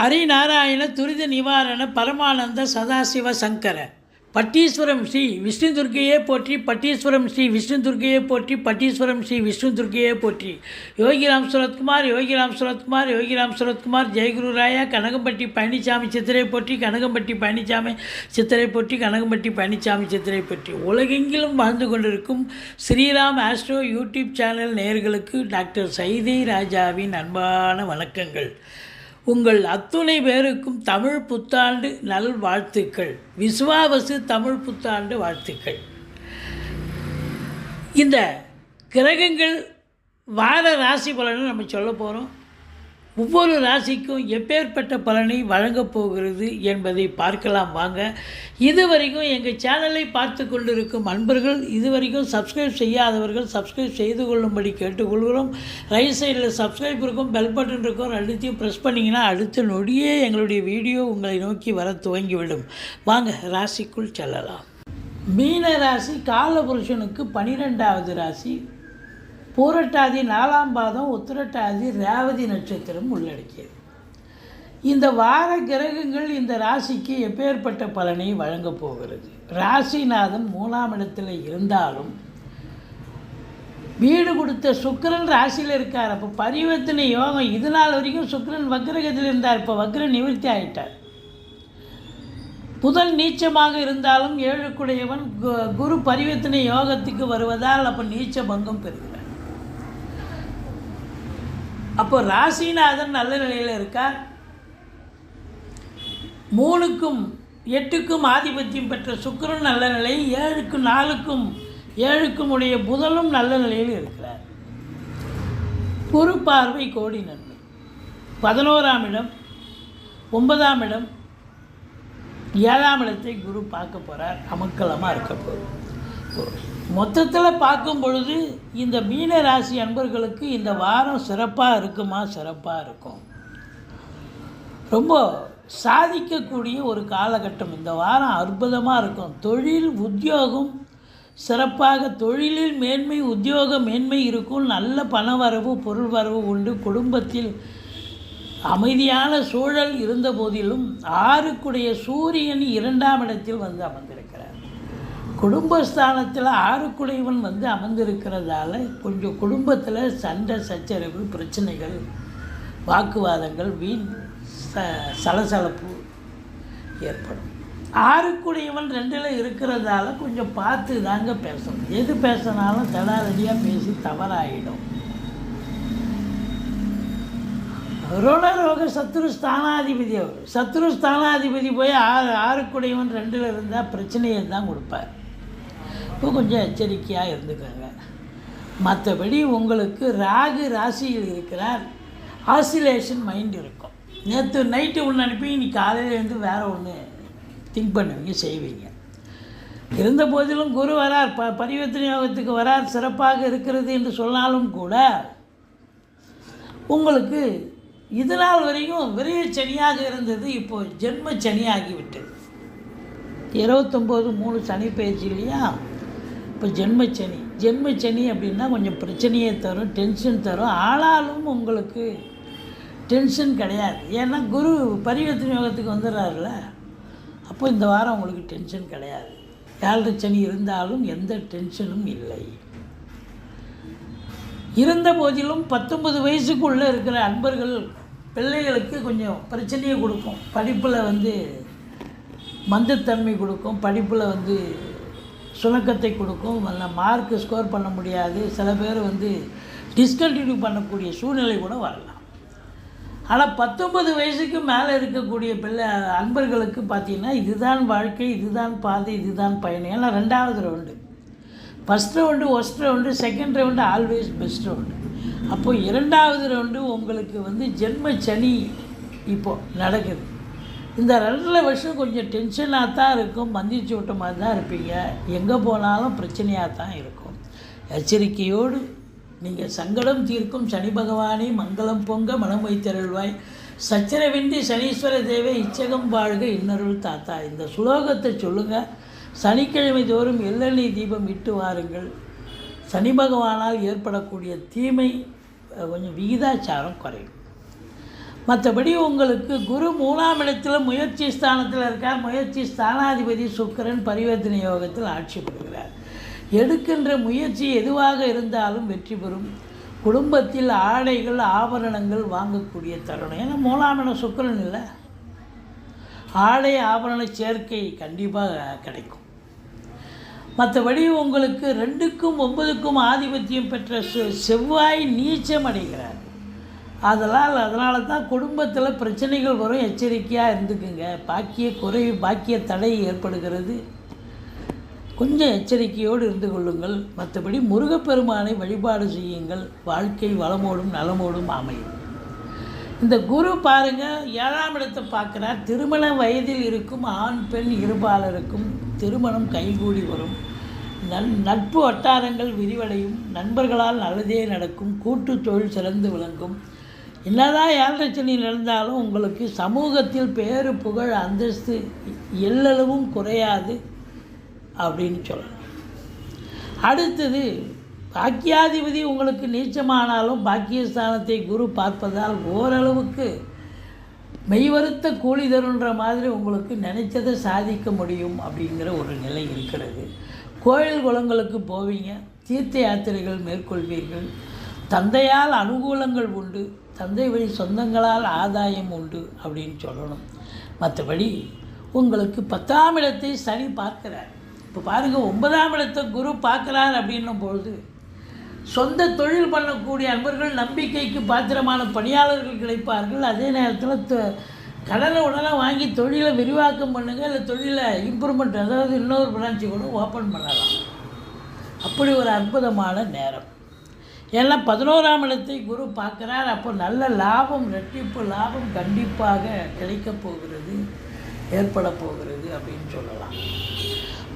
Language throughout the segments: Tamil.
ஹரிநாராயண துரித நிவாரண பரமானந்த சதாசிவ சங்கர. பட்டீஸ்வரம் ஸ்ரீ விஷ்ணு துர்க்கையே போற்றி பட்டீஸ்வரம் ஸ்ரீ விஷ்ணு துர்க்கையே போற்றி பட்டீஸ்வரம் ஸ்ரீ விஷ்ணு துர்க்கையே போற்றி. யோகிராம் சுரத்குமார் யோகிராம் சுரத்குமார் யோகிராம் சுரத்குமார் ஜெயகுரு ராயா கனகம்பட்டி பழனிசாமி சித்திரை போற்றி கனகம்பட்டி பழனிசாமி சித்திரை போற்றி கனகம்பட்டி பழனிசாமி சித்திரை போற்றி. உலகெங்கிலும் வாழ்ந்து கொண்டிருக்கும் ஸ்ரீராம் ஆஸ்ட்ரோ யூடியூப் சேனல் நேயர்களுக்கு டாக்டர் சைதை ராஜாவின் அன்பான வணக்கங்கள். உங்கள் அத்துணை பேருக்கும் தமிழ் புத்தாண்டு நல் வாழ்த்துக்கள். விசுவாவசு தமிழ் புத்தாண்டு வாழ்த்துக்கள். இந்த கிரகங்கள் வார ராசி பலனை நம்ம சொல்ல போகிறோம் ஒவ்வொரு ராசிக்கும் எப்பேற்பட்ட பலனை வழங்கப் போகிறது என்பதை பார்க்கலாம் வாங்க. இதுவரைக்கும் எங்கள் சேனலை பார்த்து கொண்டிருக்கும் அன்பர்கள் இதுவரைக்கும் சப்ஸ்கிரைப் செய்யாதவர்கள் சப்ஸ்கிரைப் செய்து கொள்ளும்படி கேட்டுக்கொள்கிறோம். ரைட் சைடில் சப்ஸ்கிரைப் இருக்கும் பெல் பட்டன் இருக்கும் ரெண்டுத்தையும் ப்ரெஸ் பண்ணிங்கன்னா அடுத்த நொடியே எங்களுடைய வீடியோ உங்களை நோக்கி வர துவங்கிவிடும். வாங்க ராசிக்குள் செல்லலாம். மீன ராசி காலபுருஷனுக்கு பனிரெண்டாவது ராசி பூரட்டாதி நாலாம் பாதம் உத்திரட்டாதி ரேவதி நட்சத்திரம் உள்ளடக்கியது. இந்த வார கிரகங்கள் இந்த ராசிக்கு எப்பேற்பட்ட பலனை வழங்கப் போகிறது? ராசிநாதன் மூணாம் இடத்துல இருந்தாலும் வீடு கொடுத்த சுக்கரன் ராசியில் இருக்கார். அப்போ பரிவர்த்தனை யோகம் இது நாள் வரைக்கும் சுக்கிரன் வக்ரகத்தில் இருந்தார். இப்போ வக்ர நிவர்த்தி ஆயிட்டார். புதன் நீச்சமாக இருந்தாலும் ஏழுக்குடையவன் கு- குரு பரிவர்த்தனை யோகத்துக்கு வருவதால் அப்போ நீச்ச பங்கம் பெறுது அப்போ ராசிநாதன் நல்ல நிலையில் இருக்கார் மூணுக்கும் எட்டுக்கும் ஆதிபத்தியம் பெற்ற சுக்கரன் நல்ல நிலை ஏழுக்கும் நாலுக்கும் ஏழுக்கும் உடைய புதலும் நல்ல நிலையில் இருக்கிறார். குரு பார்வை கோடி நன்மை. பதினோராம் இடம் ஒன்பதாம் இடம் ஏழாம் இடத்தை குரு பார்க்க போகிறார் அமக்கலமாக இருக்க போகிறார் மொத்தத்தில் பார்க்கும் பொழுது இந்த மீன ராசி அன்பர்களுக்கு இந்த வாரம் சிறப்பாக இருக்குமா? சிறப்பாக இருக்கும். ரொம்ப சாதிக்கக்கூடிய ஒரு காலகட்டம். இந்த வாரம் அற்புதமாக இருக்கும். தொழில் உத்தியோகம் சிறப்பாக தொழிலில் மேன்மை உத்தியோக மேன்மை இருக்கும். நல்ல பண வரவு பொருள் வரவு உண்டு. குடும்பத்தில் அமைதியான சூழல் இருந்த போதிலும் ஆறுக்குடைய சூரியன் இரண்டாம் இடத்தில் வந்து அமர்ந்திருக்கிறார். குடும்பஸ்தானத்தில் ஆறுக்குடையவன் வந்து அமர்ந்திருக்கிறதால கொஞ்சம் குடும்பத்தில் சண்டை சச்சரவு பிரச்சனைகள் வாக்குவாதங்கள் வீண் ச சலசலப்பு ஏற்படும். ஆறுக்குடையவன் ரெண்டில் இருக்கிறதால கொஞ்சம் பார்த்து தாங்க பேசணும். எது பேசினாலும் தடாரடியாக பேசி தவறாயிடும். ரோக சத்ரு ஸ்தானாதிபதி அவர். சத்ரு ஸ்தானாதிபதி போய் ஆறு ஆறுக்குடையவன் ரெண்டில் இருந்தால் பிரச்சனையை தான் கொடுப்பார். அப்போ கொஞ்சம் எச்சரிக்கையாக இருந்துக்கோங்க. மற்றபடி உங்களுக்கு ராகு ராசியில் இருக்கிறார். ஆசிலேஷன் மைண்ட் இருக்கும். நேற்று நைட்டு ஒன்று அனுப்பி இன்னைக்கு காலையில் இருந்து வேறு ஒன்று திங்க் பண்ணுவீங்க செய்வீங்க. இருந்த போதிலும் குரு வரார். ப பரிவர்த்தனை யோகத்துக்கு வரார். சிறப்பாக இருக்கிறது என்று சொன்னாலும் கூட உங்களுக்கு இது நாள் வரைக்கும் விரைய சனியாக இருந்தது. இப்போது ஜென்ம சனியாகிவிட்டது இருபத்தொம்போது மூணு சனி பயிற்சி இல்லையா? இப்போ ஜென்மச்சனி. ஜென்மச்சனி அப்படின்னா கொஞ்சம் பிரச்சனையை தரும் டென்ஷன் தரும். ஆனாலும் உங்களுக்கு டென்ஷன் கிடையாது. ஏன்னா குரு பரிவர்த்தனை யோகத்துக்கு வந்துடுறாருல அப்போ இந்த வாரம் உங்களுக்கு டென்ஷன் கிடையாது. ஏழரை சனி இருந்தாலும் எந்த டென்ஷனும் இல்லை. இருந்த போதிலும் பத்தொன்பது வயசுக்குள்ளே இருக்கிற அன்பர்கள் பிள்ளைகளுக்கு கொஞ்சம் பிரச்சனையை கொடுக்கும். படிப்பில் வந்து மந்தத்தன்மை கொடுக்கும். படிப்பில் வந்து சுணக்கத்தை கொடுக்கும். நல்ல மார்க்கு ஸ்கோர் பண்ண முடியாது. சில பேர் வந்து டிஸ்கண்டினியூ பண்ணக்கூடிய சூழ்நிலை கூட வரலாம். ஆனால் பத்தொன்பது வயசுக்கு மேலே இருக்கக்கூடிய பிள்ளை அன்பர்களுக்கு பார்த்தீங்கன்னா இதுதான் வாழ்க்கை இதுதான் பாதை இதுதான் பயணம். ஏன்னா ரெண்டாவது round first round worst round second round always best round அப்போது இரண்டாவது ரவுண்டு உங்களுக்கு வந்து ஜென்ம சனி இப்போ நடக்குது. இந்த ரெண்டரை வருஷம் கொஞ்சம் டென்ஷனாக தான் இருக்கும். மந்திச்சு விட்ட மாதிரி தான் இருப்பீங்க. எங்கே போனாலும் பிரச்சனையாக தான் இருக்கும். எச்சரிக்கையோடு நீங்கள் சங்கடம் தீர்க்கும் சனி பகவானே மங்களம் பொங்க மனம் வைத்தருள்வாய். சச்சரவின்றி சனீஸ்வர தேவை இச்சகம் வாழ்க இன்னருள் தாத்தா. இந்த சுலோகத்தை சொல்லுங்கள் சனிக்கிழமை தோறும் எள்ளெண்ணெய் தீபம் இட்டு வாருங்கள். சனி பகவானால் ஏற்படக்கூடிய தீமை கொஞ்சம் விகிதாச்சாரம் குறையும். மற்றபடி உங்களுக்கு குரு மூணாம் முயற்சி ஸ்தானத்தில் இருக்கார் முயற்சி ஸ்தானாதிபதி சுக்கிரன் பரிவர்த்தனை யோகத்தில் ஆட்சி பெறுகிறார் எடுக்கின்ற முயற்சி எதுவாக இருந்தாலும் வெற்றி பெறும். குடும்பத்தில் ஆடைகள் ஆபரணங்கள் வாங்கக்கூடிய தருணம். ஏன்னா மூணாம் இடம் சுக்கிரன் இல்லை. ஆடை ஆபரண சேர்க்கை கண்டிப்பாக கிடைக்கும். மற்றபடி உங்களுக்கு ரெண்டுக்கும் ஒன்பதுக்கும் ஆதிபத்தியம் பெற்ற செ- செவ்வாய் நீச்சம் அடைகிறார். அதனால் அதனால தான் குடும்பத்தில் பிரச்சனைகள் வரும். எச்சரிக்கையாக இருந்துக்குங்க. பாக்கிய குறைவு பாக்கிய தடை ஏற்படுகிறது. கொஞ்சம் எச்சரிக்கையோடு இருந்து கொள்ளுங்கள். மற்றபடி முருகப்பெருமானை வழிபாடு செய்யுங்கள். வாழ்க்கை வளமோடும் நலமோடும் அமையும். இந்த குரு பாருங்கள் ஏழாம் இடத்தை பார்க்குறார். திருமண வயதில் இருக்கும் ஆண் பெண் இருபாலருக்கும் திருமணம் கைகூடி வரும். நல் நட்பு வட்டாரங்கள் விரிவடையும். நண்பர்களால் நல்லதே நடக்கும். கூட்டு தொழில் சிறந்து விளங்கும். என்னதான் ஏழரை சனி நடந்தாலும் உங்களுக்கு சமூகத்தில் பேரு புகழ் அந்தஸ்து எல்லளவும் குறையாது அப்படின்னு சொல்லலாம். அடுத்தது பாக்கியாதிபதி உங்களுக்கு நீச்சமானாலும் பாக்கியஸ்தானத்தை குரு பார்ப்பதால் ஓரளவுக்கு மெய்வருத்த கூலி தருன்ற மாதிரி உங்களுக்கு நினைச்சதை சாதிக்க முடியும் அப்படிங்கிற ஒரு நிலை இருக்கிறது. கோயில் குளங்களுக்கு போவீங்க தீர்த்த யாத்திரைகள் மேற்கொள்வீர்கள். தந்தையால் அனுகூலங்கள் உண்டு தந்தை வழி சொந்தங்களால் ஆதாயம் உண்டு அப்படின்னு சொல்லணும். மற்றபடி உங்களுக்கு பத்தாம் இடத்தை சனி பார்க்கிறார். இப்போ பாருங்கள் ஒன்பதாம் இடத்தை குரு பார்க்குறார் அப்படின்னும் பொழுது சொந்த தொழில் பண்ணக்கூடிய அன்பர்கள் நம்பிக்கைக்கு பாத்திரமான பணியாளர்கள் கிடைப்பார்கள். அதே நேரத்தில் கடனை உடனே வாங்கி தொழிலை விரிவாக்கம் பண்ணுங்கள் இல்லை தொழிலை இம்ப்ரூவ்மெண்ட் அதாவது இன்னொரு பிரான்ச்சு கூட ஓப்பன் பண்ணலாம். அப்படி ஒரு அற்புதமான நேரம். ஏன்னா பதினோராம் இடத்தை குரு பார்க்குறார். அப்போ நல்ல லாபம் ரெட்டிப்பு லாபம் கண்டிப்பாக கிடைக்கப் போகிறது ஏற்பட போகிறது அப்படின்னு சொல்லலாம்.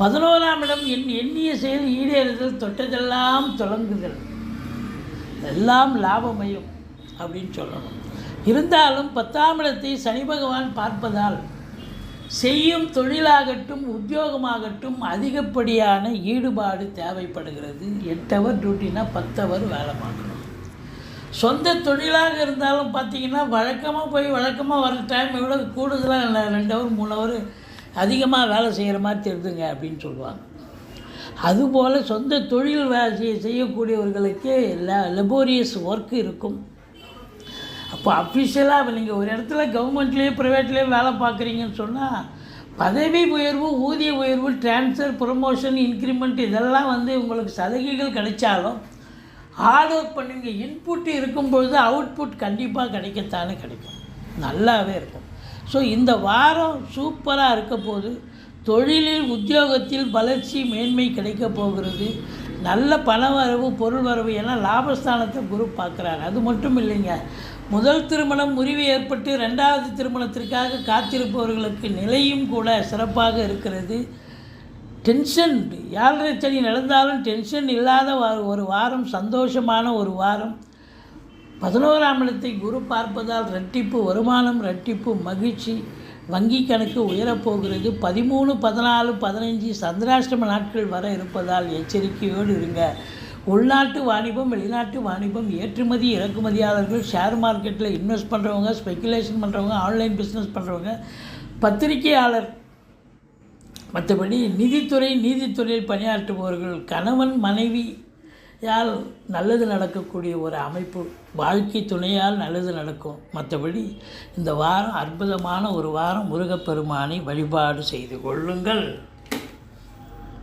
பதினோராம் இடம் என் எண்ணிய செயல் ஈடேறுதல் தொட்டதெல்லாம் தொடங்குதல் எல்லாம் லாபமயம் அப்படின்னு சொல்லணும். இருந்தாலும் பத்தாம் இடத்தை சனி பகவான் பார்ப்பதால் செய்யும் தொழிலாகட்டும் உத்தியோகமாகட்டும் அதிகப்படியான ஈடுபாடு தேவைப்படுகிறது. எட்டு ஹவர் டியூட்டினா பத்து ஹவர் வேலை பார்க்கணும். சொந்த தொழிலாக இருந்தாலும் பார்த்தீங்கன்னா வழக்கமாக போய் வழக்கமாக வர டைம் விட கூடுதலாக இல்லை. ரெண்டு ஹவர் மூணு ஹவர் அதிகமாக வேலை செய்கிற மாதிரி தெரிதுங்க அப்படின்னு சொல்லுவாங்க. அதுபோல் சொந்த தொழில் வேலை செய்ய செய்யக்கூடியவர்களுக்கு லெபோரியஸ் ஒர்க் இருக்கும். அப்போ அஃபிஷியலாக நீங்கள் ஒரு இடத்துல கவர்மெண்ட்லேயே ப்ரைவேட்லேயே வேலை பார்க்குறீங்கன்னு சொன்னால் பதவி உயர்வு ஊதிய உயர்வு ட்ரான்ஸ்ஃபர் ப்ரொமோஷன் இன்க்ரிமெண்ட் இதெல்லாம் வந்து உங்களுக்கு சலுகைகள் கிடைச்சாலும் ஹார்ட் ஒர்க் பண்ணுவீங்க இன்புட் இருக்கும்பொழுது அவுட்புட் கண்டிப்பாக கிடைக்கத்தானே கிடைக்கும். நல்லாவே இருக்கும். ஸோ இந்த வாரம் சூப்பராக இருக்க போது தொழிலில் உத்தியோகத்தில் வளர்ச்சி மேன்மை கிடைக்க போகிறது. நல்ல பண வரவு பொருள் வரவு ஏன்னா லாபஸ்தானத்தை குரு பார்க்குறாரு. அது மட்டும் இல்லைங்க. முதல் திருமணம் முறிவு ஏற்பட்டு ரெண்டாவது திருமணத்திற்காக காத்திருப்பவர்களுக்கு நிலையும் கூட சிறப்பாக இருக்கிறது. டென்ஷன் ஏழரை சனி நடந்தாலும் டென்ஷன் இல்லாத ஒரு வாரம் சந்தோஷமான ஒரு வாரம். பதினோராம் இடத்தை குரு பார்ப்பதால் ரெட்டிப்பு வருமானம் ரெட்டிப்பு மகிழ்ச்சி வங்கி கணக்கு உயரப்போகிறது. பதிமூணு பதினாலு பதினஞ்சு சந்திராஷ்டம நாட்கள் வர இருப்பதால் எச்சரிக்கையோடு இருங்க. உள்நாட்டு வாணிபம் வெளிநாட்டு வாணிபம் ஏற்றுமதி இறக்குமதியாளர்கள் ஷேர் மார்க்கெட்டில் இன்வெஸ்ட் பண்ணுறவங்க ஸ்பெக்குலேஷன் பண்ணுறவங்க ஆன்லைன் பிஸ்னஸ் பண்ணுறவங்க பத்திரிகையாளர். மற்றபடி நிதித்துறை நீதித்துறையில் பணியாற்றுபவர்கள் கணவன் மனைவி யால் நல்லது நடக்கக்கூடிய ஒரு அமைப்பு வாழ்க்கை துணையால் நல்லது நடக்கும். மற்றபடி இந்த வாரம் அற்புதமான ஒரு வாரம் முருகப்பெருமானை வழிபாடு செய்து கொள்ளுங்கள்.